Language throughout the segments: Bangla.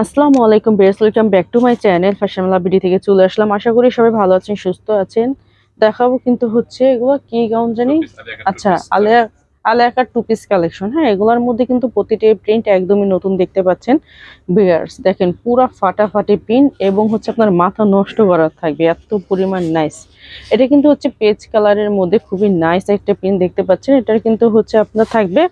আসসালামু আলাইকুম base welcome back to my channel fashion BD থেকে চলে আসলাম। আশা করি সবাই ভালো আছেন সুস্থ আছেন। দেখাবো কিন্তু হচ্ছে এগুলো কি গাউন জানি? আচ্ছা আলিয়া আলিয়াকার টু পিস কালেকশন হ্যাঁ এগুলোর মধ্যে কিন্তু প্রতিটি প্রিন্ট একদমই নতুন দেখতে পাচ্ছেন। বিয়ার্স দেখেন পুরা ফাটাফাটি প্রিন্ট এবং হচ্ছে আপনার মাথা নষ্ট করা থাকবে এত পরিমাণ নাইস এটা কিন্তু হচ্ছে পেজ কালারের মধ্যে খুবই নাইস একটা প্রিন্ট দেখতে পাচ্ছেন। এটার কিন্তু হচ্ছে আপনার থাকবে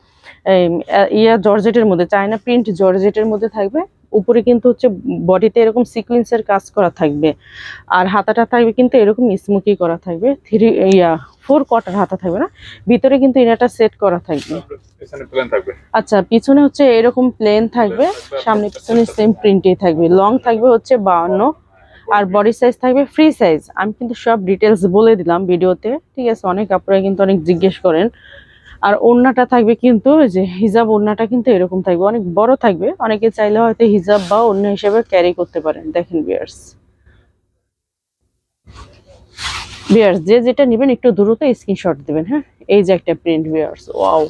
ইয়া জর্জেটের মধ্যে চায়না প্রিন্ট জর্জেটের মধ্যে থাকবে। উপরে কিন্তু হচ্ছে বডিতে এরকম সিকোয়েন্সের কাজ করা থাকবে। আর হাতাটা থাকবে কিন্তু এরকম স্মুকি করা থাকবে। থ্রি ইয়া ফোর কোয়ার্টার হাতা থাকবে না। ভিতরে কিন্তু ইনাটা সেট করা থাকবে। আচ্ছা পিছনে হচ্ছে এরকম প্লেন থাকবে। সামনে পিছনে সেম প্রিন্টই থাকবে। লং থাকবে হচ্ছে বাউন্ন আর বডি সাইজ থাকবে ফ্রি সাইজ আমি কিন্তু সব ডিটেলস বলে দিলাম ভিডিওতে। ঠিক আছে অনেক আপনারা কিন্তু অনেক জিজ্ঞেস করেন। আর ওড়নাটা থাকবে কিন্তু যে হিজাব ওড়নাটা কিন্তু এরকম থাকবে। অনেক বড় থাকবে। অনেকে চাইলে হয়তো হিজাব বা অন্য হিসেবে ক্যারি করতে পারেন। দেখেন বিয়ার্স বিয়ার্স যে যেটা নেবেন একটু দ্রুত স্ক্রিনশট দেবেন হ্যাঁ? এই যে একটা প্রিন্ট বিয়ার্স ওয়াও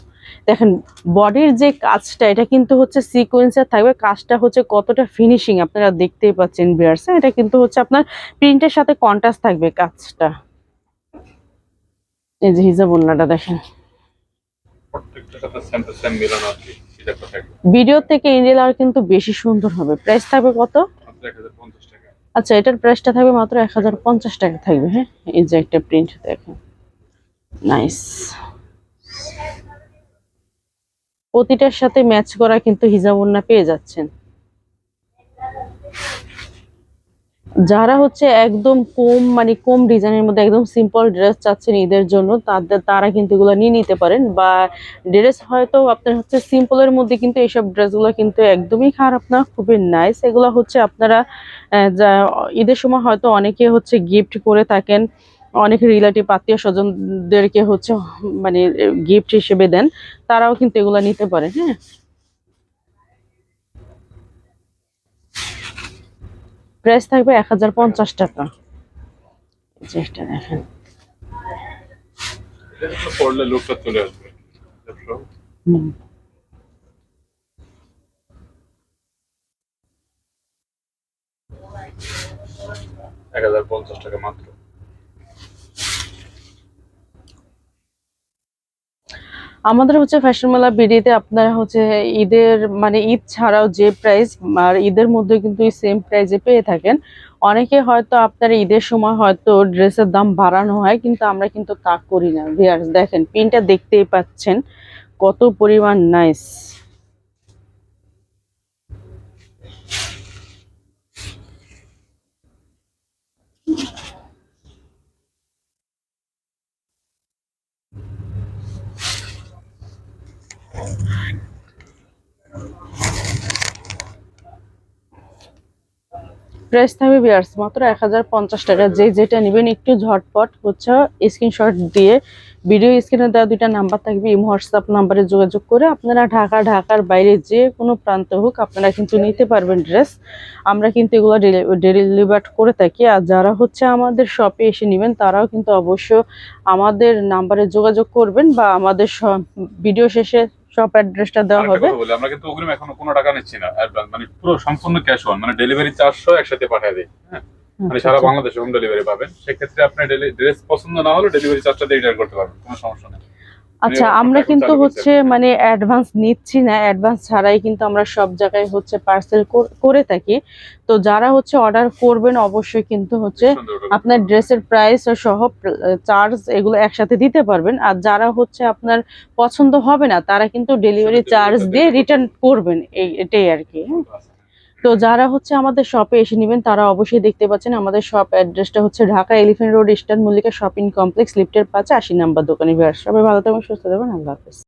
দেখেন বডির যে কাজটা, এটা কিন্তু হচ্ছে সিকোয়েন্সের থাকবে। কাজটা হচ্ছে কতটা ফিনিশিং আপনারা দেখতেই পাচ্ছেন বিয়ার্স এটা কিন্তু হচ্ছে আপনার প্রিন্টের সাথে কন্ট্রাস্ট থাকবে কাজটা। এই যে হিজাব ওড়নাটা, দেখেন। সাথে সেম টু সেম মিলানো সেটা ভিডিও থেকে ইন্ডিয়াল আর কিন্তু বেশি সুন্দর হবে। প্রাইস থাকবে কত? টাকা। আচ্ছা এটার প্রাইসটা থাকবে মাত্র এক হাজার পঞ্চাশ টাকা থাকবে হ্যাঁ? এই যে একটা প্রিন্ট দেখেন নাইস প্রতিটার সাথে ম্যাচ করা কিন্তু হিজাব ওড়না পেয়ে যাচ্ছেন। যারা হচ্ছে একদম কম মানে কম ডিজাইনের মধ্যে একদম সিম্পল ড্রেস চাচ্ছেন ঈদের জন্য, তাদের, তারা কিন্তু এগুলো নিয়ে নিতে পারেন। বা ড্রেস হয়তো আপনার হচ্ছে সিম্পলের মধ্যে কিন্তু এইসব ড্রেসগুলো কিন্তু একদমই খারাপ না, খুবই নাইস এগুলো হচ্ছে আপনারা যা, ঈদের সময় হয়তো অনেকে হচ্ছে গিফট করে থাকেন, অনেক রিলেটিভ আত্মীয় স্বজনদেরকে হচ্ছে মানে গিফট হিসেবে দেন, তারাও কিন্তু এগুলো নিতে পারে হ্যাঁ। প্রাইস থাকবে এক হাজার পঞ্চাশ টাকা। চেষ্টা দেখেন। এক হাজার পঞ্চাশ টাকা মাত্র। আমাদের হচ্ছে ফ্যাশন মেলা বেরিয়েতে আপনারা হচ্ছে ঈদের মানে ঈদ ছাড়াও যে প্রাইস আর ঈদের মধ্যে কিন্তু সেম প্রাইসে পেয়ে থাকেন। অনেকে হয়তো আপনার ঈদের সময় হয়তো ড্রেসের দাম বাড়ানো হয়, কিন্তু আমরা কিন্তু তা করি না। ভিয়ার্স দেখেন পিনটা দেখতেই পাচ্ছেন। কত পরিমাণ নাইস প্রাইস থাকবে বিয়ার্স মাত্র এক হাজার পঞ্চাশ টাকা। যে যেটা নেবেন একটু ঝটপট হচ্ছে স্ক্রিনশট দিয়ে ভিডিও স্ক্রিনে দেওয়া দুইটা নাম্বার থাকবে ইমো হোয়াটসঅ্যাপ নাম্বারে যোগাযোগ করে আপনারা ঢাকা, ঢাকার বাইরে যে কোনো প্রান্ত হোক আপনারা কিন্তু নিতে পারবেন ড্রেস আমরা কিন্তু এগুলো ডেলিভার করে থাকি। আর যারা হচ্ছে আমাদের শপে এসে নেবেন, তারাও কিন্তু অবশ্য আমাদের নাম্বারে যোগাযোগ করবেন বা আমাদের ভিডিও শেষে শপ অ্যাড্রেসটা দেওয়া হবে। বলি আমরা কিন্তু অগ্রিম এখনও কোনো টাকা নিচ্ছি না। অ্যাডভান্স মানে পুরো সম্পূর্ণ ক্যাশ অন মানে ডেলিভারি চারশো একসাথে পাঠিয়ে দিই হ্যাঁ? মানে আচ্ছা, সারা আচ্ছা। বাংলাদেশে হোম ডেলিভারি পাবেন। সেক্ষেত্রে আপনি ড্রেস পছন্দ না হলে ডেলিভারি চার্জটা রিটার্ন করতে পারবেন কোনো সমস্যা নেই। আচ্ছা আমরা কিন্তু হচ্ছে মানে অ্যাডভান্স নিচ্ছি না অ্যাডভান্স ছাড়াই কিন্তু আমরা সব জায়গায় হচ্ছে পার্সেল করে থাকি। তো যারা হচ্ছে অর্ডার করবেন অবশ্যই কিন্তু হচ্ছে আপনার ড্রেসের প্রাইস সহ চার্জ এগুলো একসাথে দিতে পারবেন। আর যারা হচ্ছে আপনার পছন্দ হবে না তারা কিন্তু ডেলিভারি চার্জ দিয়ে রিটার্ন করবেন এই এটাই আর কি। হ্যাঁ। তো যারা হচ্ছে আমাদের শপে এসে নেবেন, তারা অবশ্যই দেখতে পাচ্ছেন আমাদের শপ অ্যাড্রেসটা হচ্ছে Dhaka elephant road eastern Mallika shopping complex লিফটের পাঁচে আশি নাম্বার দোকানে। সবাই ভালো থাকবেন সুস্থ থাকবেন আল্লাহ হাফেজ।